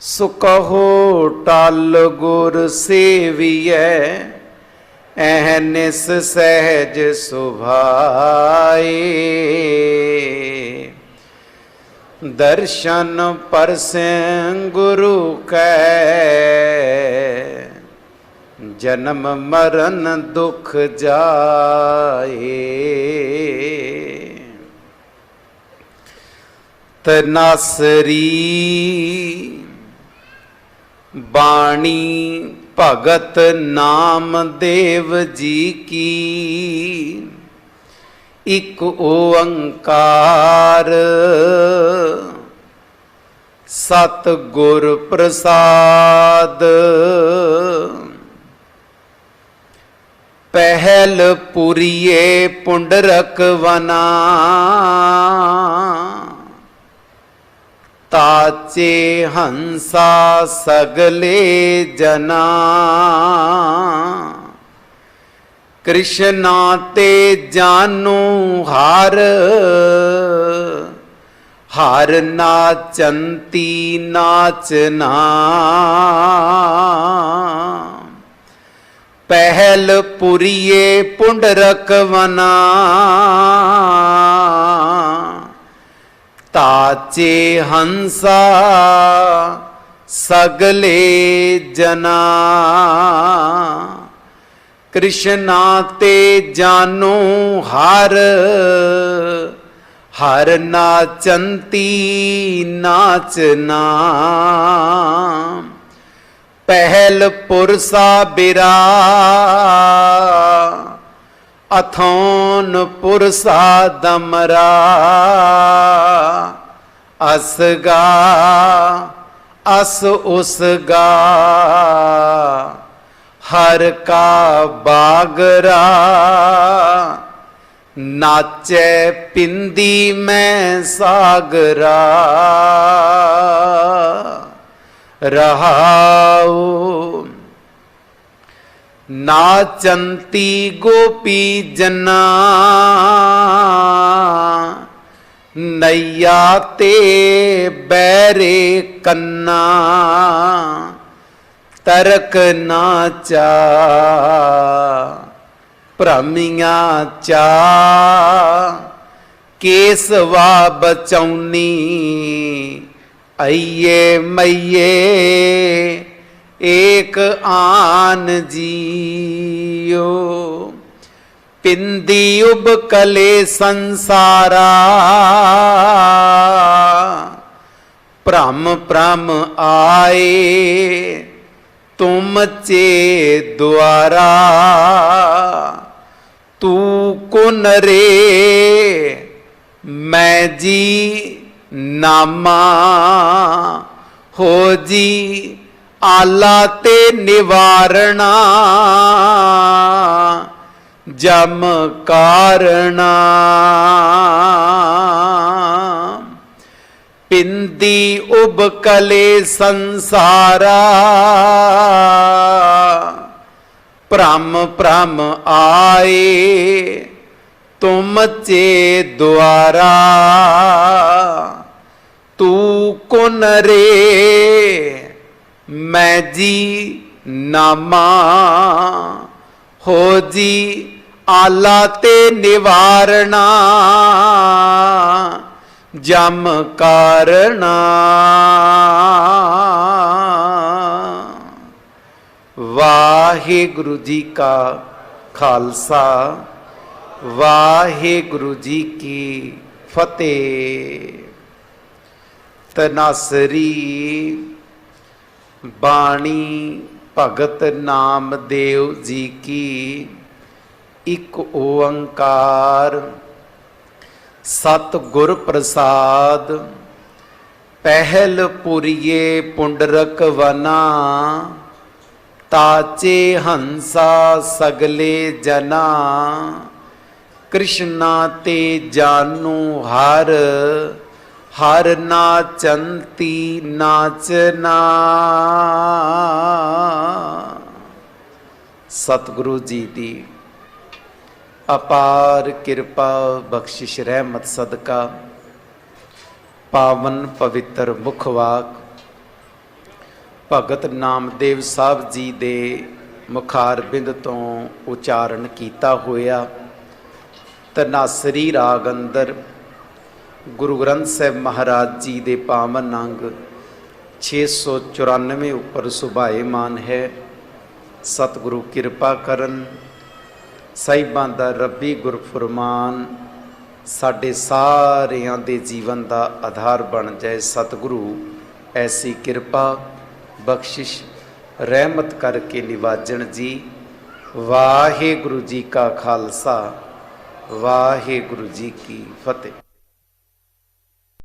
ਸੁਕਹੋ ਟਲ ਗੁਰ ਸੇਵੀਐ ਐਹਨਿਸ ਸਹਿਜ ਸੁਭਾਏ। ਦਰਸ਼ਨ ਪਰਸੈ ਗੁਰੂ ਕੈ, ਜਨਮ ਮਰਨ ਦੁਖ ਜਾਏ। ਤਨਾਸਰੀ ਬਾਣੀ ਭਗਤ ਨਾਮਦੇਵ ਜੀ ਕੀ। ਇੱਕ ਓੰਕਾਰ ਸਤ ਗੁਰ ਪ੍ਰਸਾਦ। ਪਹਿਲ ਪੁਰੀਏ ਪੁੰਡਰਕ ਵਨਾ ਤਾਚੇ ਹੰਸਾ ਸਗਲੇ ਜਨਾ ਕ੍ਰਿਸ਼ਨਾ ਤੇ ਜਾਨੂ ਹਰ ਹਰ ਨਾਚੰਤੀ ਨਾਚਨਾ ਪਹਿਲ ਪੁਰੀਏ ਪੁੰਡਰਕ ਵਨਾ ਤਾਚੇ ਹੰਸਾ, ਸਗਲੇ ਜਨਾ। ਕ੍ਰਿਸ਼ਨਾ ਤੇ ਜਾਨੋ ਹਰ ਹਰ ਨਾਚੰਤੀ ਨਾਚਨਾ। ਪਹਿਲ ਪੁਰਸਾ ਬਿਰਾ, ਅਥੋਨ ਪੁਰਸਾ ਦਮਰਾ। ਅਸਗਾ ਅਸ ਉਸਗਾ ਹਰ ਕਾ ਬਾਗਰਾ ਨਾਚੈ ਪਿੰਦੀ ਮੈਂ ਸਾਗਰਾ ਰਹਾਉ ਨਾਚੰਤੀ ਗੋਪੀ ਜਨਾ। ਨਈਆ ਤੇ ਬੈਰੇ ਕੰਨਾ, ਤਰਕ ਨਾਚਾ ਭ੍ਰਮੀਆਂ ਚਾ, ਕੇਸਵਾ ਬਚੌਨੀ, ਅਈਏ ਮਈਏ, ਏਕ ਆਨ ਜੀਓ। ਪਿੰਦੀ ਉਬਕਲੇ ਸੰਸਾਰਾ। ਭ੍ਰਮ ਭ੍ਰਮ ਆਏ ਤੁਮ ਚੇ ਦੁਆਰਾ। ਤੂੰ ਕੁਨ ਰੇ, ਮੈਂ ਜੀ ਨਾਮਾ। ਹੋ ਜੀ ਆਲਾ ਤੇ ਨਿਵਾਰਣਾ। ਜਮ ਕਾਰਣਾ। ਪਿੰਦੀ ਉਬਕਲੇ ਸੰਸਾਰਾ। ਭ੍ਰਮ ਭ੍ਰਮ ਆਏ ਤੁਮ ਚੇ ਦੁਆਰਾ। ਤੂੰ ਕੁਨ ਰੇ, ਮੈਂ ਜੀ ਨਾਮਾ ਹੋ ਜੀ ਆਲਾ ਤੇ ਨਿਵਾਰਣਾ, ਜਮ ਕਾਰਣਾ। ਵਾਹਿਗੁਰੂ ਜੀ ਕਾ ਖਾਲਸਾ, ਵਾਹਿਗੁਰੂ ਜੀ ਕੀ ਫਤਿਹ। ਤਨਾਸਰੀ ਬਾਣੀ ਭਗਤ ਨਾਮਦੇਵ ਜੀ ਕੀ ਇੱਕ ਓੰਕਾਰ। ਸਤ ਗੁਰ ਪ੍ਰਸਾਦ, ਪਹਿਲ ਪੁਰੀਏ ਪੁੰਡਰਕ ਵਨਾ, ਤਾਚੇ ਹੰਸਾ ਸਗਲੇ ਜਨਾ। ਕ੍ਰਿਸ਼ਨਾ ਤੇ ਜਾਨੂ ਹਰ ਹਰ ਨਾਚੰਤੀ ਨਾਚਨਾ। ਸਤਿਗੁਰੂ ਜੀ ਦੀ ਅਪਾਰ ਕਿਰਪਾ ਬਖਸ਼ਿਸ਼ ਰਹਿਮਤ ਸਦਕਾ, ਪਾਵਨ ਪਵਿੱਤਰ ਮੁਖਵਾਕ ਭਗਤ ਨਾਮਦੇਵ ਸਾਹਿਬ ਜੀ ਦੇ ਮੁਖਾਰਬਿੰਦ ਤੋਂ ਉਚਾਰਨ ਕੀਤਾ ਹੋਇਆ, ਤਨਾਸਰੀ ਰਾਗ ਅੰਦਰ ਗੁਰੂ ਗ੍ਰੰਥ ਸਾਹਿਬ ਮਹਾਰਾਜ ਜੀ ਦੇ ਪਾਵਨ ਅੰਗ 694 ਉੱਪਰ ਸੁਭਾਏਮਾਨ ਹੈ। ਸਤਿਗੁਰੂ ਕਿਰਪਾ ਕਰਨ। ਸਾਹਿਬਾਂ ਦਾ ਰੱਬੀ ਗੁਰਫਰਮਾਨ ਸਾਡੇ ਸਾਰਿਆਂ ਦੇ ਜੀਵਨ ਦਾ ਆਧਾਰ ਬਣ ਜਾਏ। ਸਤਿਗੁਰੂ, ਐਸੀ ਕਿਰਪਾ, ਬਖਸ਼ਿਸ਼, ਰਹਿਮਤ ਕਰਕੇ ਨਿਵਾਜਣ ਜੀ। ਵਾਹਿਗੁਰੂ ਜੀ ਕਾ ਖਾਲਸਾ, ਵਾਹਿਗੁਰੂ ਜੀ ਕੀ ਫਤਿਹ।